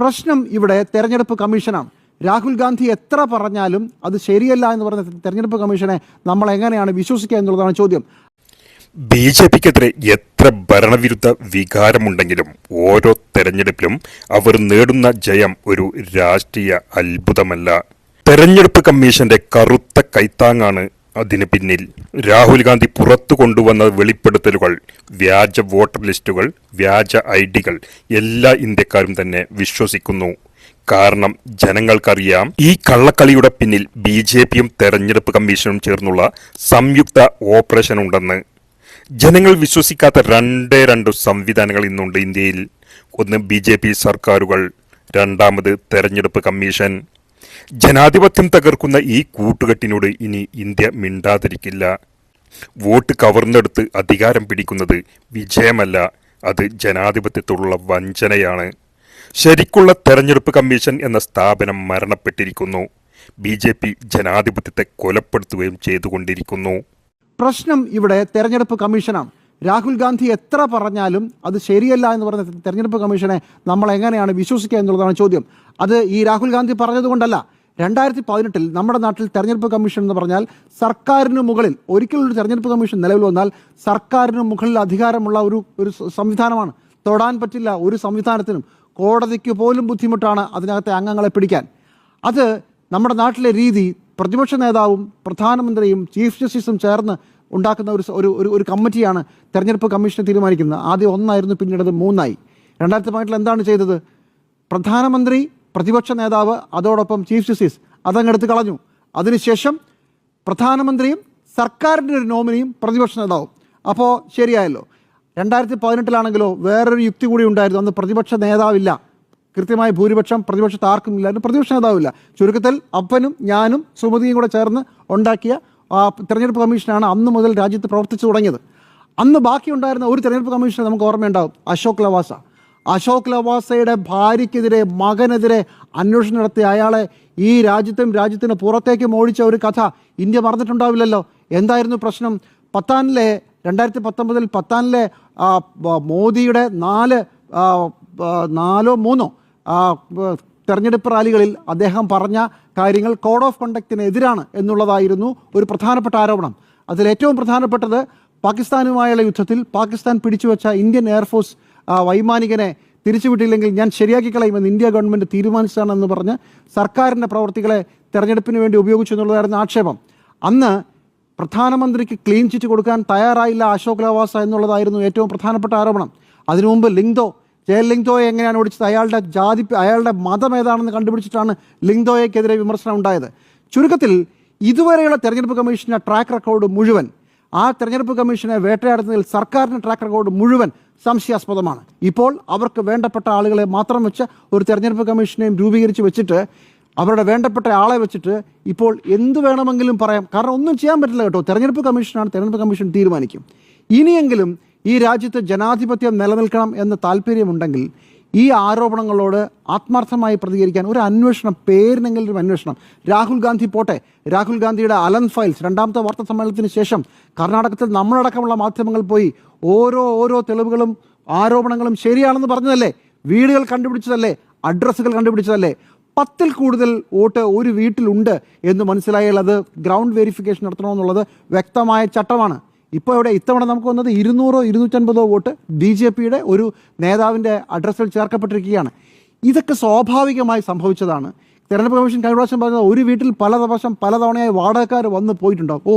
പ്രശ്നം ഇവിടെ തെരഞ്ഞെടുപ്പ് കമ്മീഷനാണ്. രാഹുൽ ഗാന്ധി എത്ര പറഞ്ഞാലും അത് ശരിയല്ല എന്ന് പറഞ്ഞ തെരഞ്ഞെടുപ്പ് കമ്മീഷനെ നമ്മൾ എങ്ങനെയാണ് വിശ്വസിക്കുക എന്നുള്ളതാണ് ചോദ്യം. ബി ജെ പിക്കെതിരെ എത്ര ഭരണവിരുദ്ധ വികാരമുണ്ടെങ്കിലും ഓരോ തെരഞ്ഞെടുപ്പിലും അവർ നേടുന്ന ജയം ഒരു രാഷ്ട്രീയ അത്ഭുതമല്ല. തെരഞ്ഞെടുപ്പ് കമ്മീഷന്റെ കറുത്ത കൈത്താങ്ങാണ് അതിന് പിന്നിൽ രാഹുൽ ഗാന്ധി പുറത്തു കൊണ്ടുവന്ന വെളിപ്പെടുത്തലുകൾ വ്യാജ വോട്ടർ ലിസ്റ്റുകൾ വ്യാജ ഐ ഡികൾ എല്ലാ ഇന്ത്യക്കാരും തന്നെ വിശ്വസിക്കുന്നു. കാരണം ജനങ്ങൾക്കറിയാം ഈ കള്ളക്കളിയുടെ പിന്നിൽ ബി ജെ പിയും തെരഞ്ഞെടുപ്പ് കമ്മീഷനും ചേർന്നുള്ള സംയുക്ത ഓപ്പറേഷൻ ഉണ്ടെന്ന് ജനങ്ങൾ വിശ്വസിക്കാത്ത രണ്ടേ രണ്ട് സംവിധാനങ്ങൾ ഇന്നുണ്ട് ഇന്ത്യയിൽ. ഒന്ന് ബി സർക്കാരുകൾ രണ്ടാമത് തെരഞ്ഞെടുപ്പ് കമ്മീഷൻ. ജനാധിപത്യം തകർക്കുന്ന ഈ കൂട്ടുകെട്ടിനോട് ഇനി ഇന്ത്യ മിണ്ടാതിരിക്കില്ല. വോട്ട് കവർന്നെടുത്ത് അധികാരം പിടിക്കുന്നത് വിജയമല്ല അത് ജനാധിപത്യത്തോടുള്ള വഞ്ചനയാണ്. ശരിക്കുള്ള തെരഞ്ഞെടുപ്പ് കമ്മീഷൻ എന്ന സ്ഥാപനം മരണപ്പെട്ടിരിക്കുന്നു. ബി ജെ പി ജനാധിപത്യത്തെ കൊലപ്പെടുത്തുകയും ചെയ്തുകൊണ്ടിരിക്കുന്നു. പ്രശ്നം ഇവിടെ തെരഞ്ഞെടുപ്പ് കമ്മീഷനാണ്. രാഹുൽ ഗാന്ധി എത്ര പറഞ്ഞാലും അത് ശരിയല്ല എന്ന് പറഞ്ഞ തെരഞ്ഞെടുപ്പ് കമ്മീഷനെ നമ്മൾ എങ്ങനെയാണ് വിശ്വസിക്കുക എന്നുള്ളതാണ് ചോദ്യം. അത് ഈ രാഹുൽ ഗാന്ധി പറഞ്ഞതുകൊണ്ടല്ല. രണ്ടായിരത്തി പതിനെട്ടിൽ നമ്മുടെ നാട്ടിൽ തെരഞ്ഞെടുപ്പ് കമ്മീഷൻ എന്ന് പറഞ്ഞാൽ സർക്കാരിന് മുകളിൽ ഒരിക്കലൊരു തെരഞ്ഞെടുപ്പ് കമ്മീഷൻ നിലവിൽ വന്നാൽ സർക്കാരിന് മുകളിൽ അധികാരമുള്ള ഒരു ഒരു സംവിധാനമാണ്. തൊടാൻ പറ്റില്ല ഒരു സംവിധാനത്തിനും. കോടതിക്ക് പോലും ബുദ്ധിമുട്ടാണ് അതിനകത്തെ അംഗങ്ങളെ പിടിക്കാൻ. അത് നമ്മുടെ നാട്ടിലെ രീതി പ്രതിപക്ഷ നേതാവും പ്രധാനമന്ത്രിയും ചീഫ് ജസ്റ്റിസും ചേർന്ന് ഉണ്ടാക്കുന്ന ഒരു ഒരു ഒരു കമ്മിറ്റിയാണ് തെരഞ്ഞെടുപ്പ് കമ്മീഷനെ തീരുമാനിക്കുന്നത്. ആദ്യം ഒന്നായിരുന്നു പിന്നീട് അത് മൂന്നായി. രണ്ടായിരത്തി പതിനെട്ടിൽ എന്താണ് ചെയ്തത്? പ്രധാനമന്ത്രി പ്രതിപക്ഷ നേതാവ് അതോടൊപ്പം ചീഫ് ജസ്റ്റിസ് അതങ്ങെടുത്ത് കളഞ്ഞു. അതിനുശേഷം പ്രധാനമന്ത്രിയും സർക്കാരിന്റെ ഒരു നോമിനിയും പ്രതിപക്ഷ നേതാവും. അപ്പോൾ ശരിയായല്ലോ. രണ്ടായിരത്തി പതിനെട്ടിലാണെങ്കിലോ വേറൊരു യുക്തി കൂടി ഉണ്ടായിരുന്നു. അന്ന് പ്രതിപക്ഷ നേതാവില്ല. കൃത്യമായ ഭൂരിപക്ഷം പ്രതിപക്ഷത്ത് ആർക്കും ഇല്ലായിരുന്നു. പ്രതിപക്ഷ നേതാവില്ല. ചുരുക്കത്തിൽ അപ്പനും ഞാനും സുമതിയും കൂടെ ചേർന്ന് ഉണ്ടാക്കിയ തെരഞ്ഞെടുപ്പ് കമ്മീഷനാണ് അന്ന് മുതൽ രാജ്യത്ത് പ്രവർത്തിച്ചു തുടങ്ങിയത്. അന്ന് ബാക്കിയുണ്ടായിരുന്ന ഒരു തെരഞ്ഞെടുപ്പ് കമ്മീഷനെ നമുക്ക് ഓർമ്മയുണ്ടാവും. അശോക് ലവാസ. അശോക് ലവാസയുടെ ഭാര്യയ്ക്കെതിരെ മകനെതിരെ അന്വേഷണം നടത്തിയ അയാളെ ഈ രാജ്യത്തും രാജ്യത്തിന് പുറത്തേക്കും ഓടിച്ച ഒരു കഥ ഇന്ത്യ മറന്നിട്ടുണ്ടാവില്ലല്ലോ. എന്തായിരുന്നു പ്രശ്നം? പത്താനിലെ രണ്ടായിരത്തി പത്തൊമ്പതിൽ പത്താനിലെ മോദിയുടെ നാല് നാലോ മൂന്നോ തെരഞ്ഞെടുപ്പ് റാലികളിൽ അദ്ദേഹം പറഞ്ഞ കാര്യങ്ങൾ കോഡ് ഓഫ് കണ്ടക്റ്റിന് എതിരാണ് എന്നുള്ളതായിരുന്നു ഒരു പ്രധാനപ്പെട്ട ആരോപണം. അതിൽ ഏറ്റവും പ്രധാനപ്പെട്ടത് പാകിസ്ഥാനുമായുള്ള യുദ്ധത്തിൽ പാകിസ്ഥാൻ പിടിച്ചുവെച്ച ഇന്ത്യൻ എയർഫോഴ്സ് വൈമാനികനെ തിരിച്ചുവിട്ടില്ലെങ്കിൽ ഞാൻ ശരിയാക്കി കളയുമെന്ന് ഇന്ത്യ ഗവൺമെന്റ് തീരുമാനിച്ചതാണെന്ന് പറഞ്ഞ് സർക്കാരിന്റെ പ്രവർത്തികളെ തെരഞ്ഞെടുപ്പിന് വേണ്ടി ഉപയോഗിച്ചു എന്നുള്ളതായിരുന്നു ആക്ഷേപം. അന്ന് പ്രധാനമന്ത്രിക്ക് ക്ലീൻ ചിറ്റ് കൊടുക്കാൻ തയ്യാറായില്ല അശോക് ലവാസ എന്നുള്ളതായിരുന്നു ഏറ്റവും പ്രധാനപ്പെട്ട ആരോപണം. അതിനു മുമ്പ് ജയൽ ലിങ്ദോയെ എങ്ങനെയാണ് ഓടിച്ചത്? അയാളുടെ ജാതി അയാളുടെ മതം ഏതാണെന്ന് കണ്ടുപിടിച്ചിട്ടാണ് ലിങ്ദോയ്ക്കെതിരെ വിമർശനം ഉണ്ടായത്. ചുരുക്കത്തിൽ ഇതുവരെയുള്ള തെരഞ്ഞെടുപ്പ് കമ്മീഷന്റെ ട്രാക്ക് റെക്കോർഡ് മുഴുവൻ ആ തെരഞ്ഞെടുപ്പ് കമ്മീഷനെ വേട്ടയാടുന്നതിൽ സർക്കാരിന്റെ ട്രാക്ക് റെക്കോർഡ് മുഴുവൻ സംശയാസ്പദമാണ്. ഇപ്പോൾ അവർക്ക് വേണ്ടപ്പെട്ട ആളുകളെ മാത്രം വെച്ച് ഒരു തെരഞ്ഞെടുപ്പ് കമ്മീഷനെയും രൂപീകരിച്ച് വെച്ചിട്ട് അവരുടെ വേണ്ടപ്പെട്ട ആളെ വെച്ചിട്ട് ഇപ്പോൾ എന്ത് വേണമെങ്കിലും പറയാം. കാരണം ഒന്നും ചെയ്യാൻ പറ്റില്ല കേട്ടോ. തെരഞ്ഞെടുപ്പ് കമ്മീഷനാണ് തെരഞ്ഞെടുപ്പ് കമ്മീഷൻ തീരുമാനിക്കും. ഇനിയെങ്കിലും ഈ രാജ്യത്ത് ജനാധിപത്യം നിലനിൽക്കണം എന്ന് താല്പര്യമുണ്ടെങ്കിൽ ഈ ആരോപണങ്ങളോട് ആത്മാർത്ഥമായി പ്രതികരിക്കാൻ ഒരു അന്വേഷണം പേരിനെങ്കിലും ഒരു അന്വേഷണം. രാഹുൽ ഗാന്ധി പോട്ടെ. രാഹുൽ ഗാന്ധിയുടെ അലൻ ഫയൽസ് രണ്ടാമത്തെ വാർത്താ സമ്മേളനത്തിന് ശേഷം കർണാടകത്തിൽ നമ്മളടക്കമുള്ള മാധ്യമങ്ങൾ പോയി ഓരോ ഓരോ തെളിവുകളും ആരോപണങ്ങളും ശരിയാണെന്ന് പറഞ്ഞതല്ലേ? വീടുകൾ കണ്ടുപിടിച്ചതല്ലേ? അഡ്രസ്സുകൾ കണ്ടുപിടിച്ചതല്ലേ? പത്തിൽ കൂടുതൽ വോട്ട് ഒരു വീട്ടിലുണ്ട് എന്ന് മനസ്സിലായാൽ അത് ഗ്രൗണ്ട് വെരിഫിക്കേഷൻ നടത്തണമെന്നുള്ളത് വ്യക്തമായ ചട്ടമാണ്. ഇപ്പോൾ ഇവിടെ ഇത്തവണ നമുക്ക് വന്നത് ഇരുന്നൂറോ ഇരുന്നൂറ്റൻപതോ വോട്ട് ബി ജെ പിയുടെ ഒരു നേതാവിന്റെ അഡ്രസ്സിൽ ചേർക്കപ്പെട്ടിരിക്കുകയാണ്. ഇതൊക്കെ സ്വാഭാവികമായി സംഭവിച്ചതാണ്. തെരഞ്ഞെടുപ്പ് കമ്മീഷൻ കഴിഞ്ഞ പ്രാവശ്യം പറഞ്ഞത് ഒരു വീട്ടിൽ പല പ്രാവശ്യം പല തവണയായി വാടകക്കാർ വന്ന് പോയിട്ടുണ്ടാവും. ഓ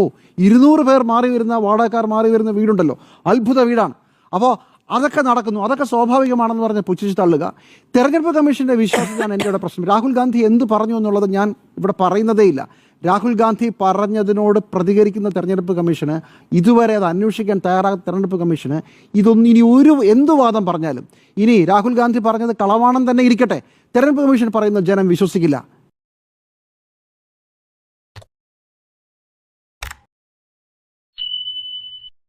ഇരുന്നൂറ് പേർ മാറി വരുന്ന വാടകക്കാർ മാറി വരുന്ന വീടുണ്ടല്ലോ. അത്ഭുത വീടാണ്. അപ്പോൾ അതൊക്കെ നടക്കുന്നു. അതൊക്കെ സ്വാഭാവികമാണെന്ന് പറഞ്ഞ് പുച്ഛിച്ച് തള്ളുക. തെരഞ്ഞെടുപ്പ് കമ്മീഷന്റെ വിശ്വാസത്തിലാണ് എന്റെ ഇവിടെ പ്രശ്നം. രാഹുൽ ഗാന്ധി എന്ത് പറഞ്ഞു എന്നുള്ളത് ഞാൻ ഇവിടെ പറയുന്നതേയില്ല. രാഹുൽ ഗാന്ധി പറഞ്ഞതിനോട് പ്രതികരിക്കുന്ന തെരഞ്ഞെടുപ്പ് കമ്മീഷന് ഇതുവരെ അത് അന്വേഷിക്കാൻ തയ്യാറാകുന്ന തെരഞ്ഞെടുപ്പ് കമ്മീഷന് ഇതൊന്നും ഇനി ഒരു എന്ത് വാദം പറഞ്ഞാലും ഇനി രാഹുൽ ഗാന്ധി പറഞ്ഞത് കളവാണെന്ന് തന്നെ ഇരിക്കട്ടെ. തെരഞ്ഞെടുപ്പ് കമ്മീഷൻ പറയുന്ന ജനം വിശ്വസിക്കില്ല.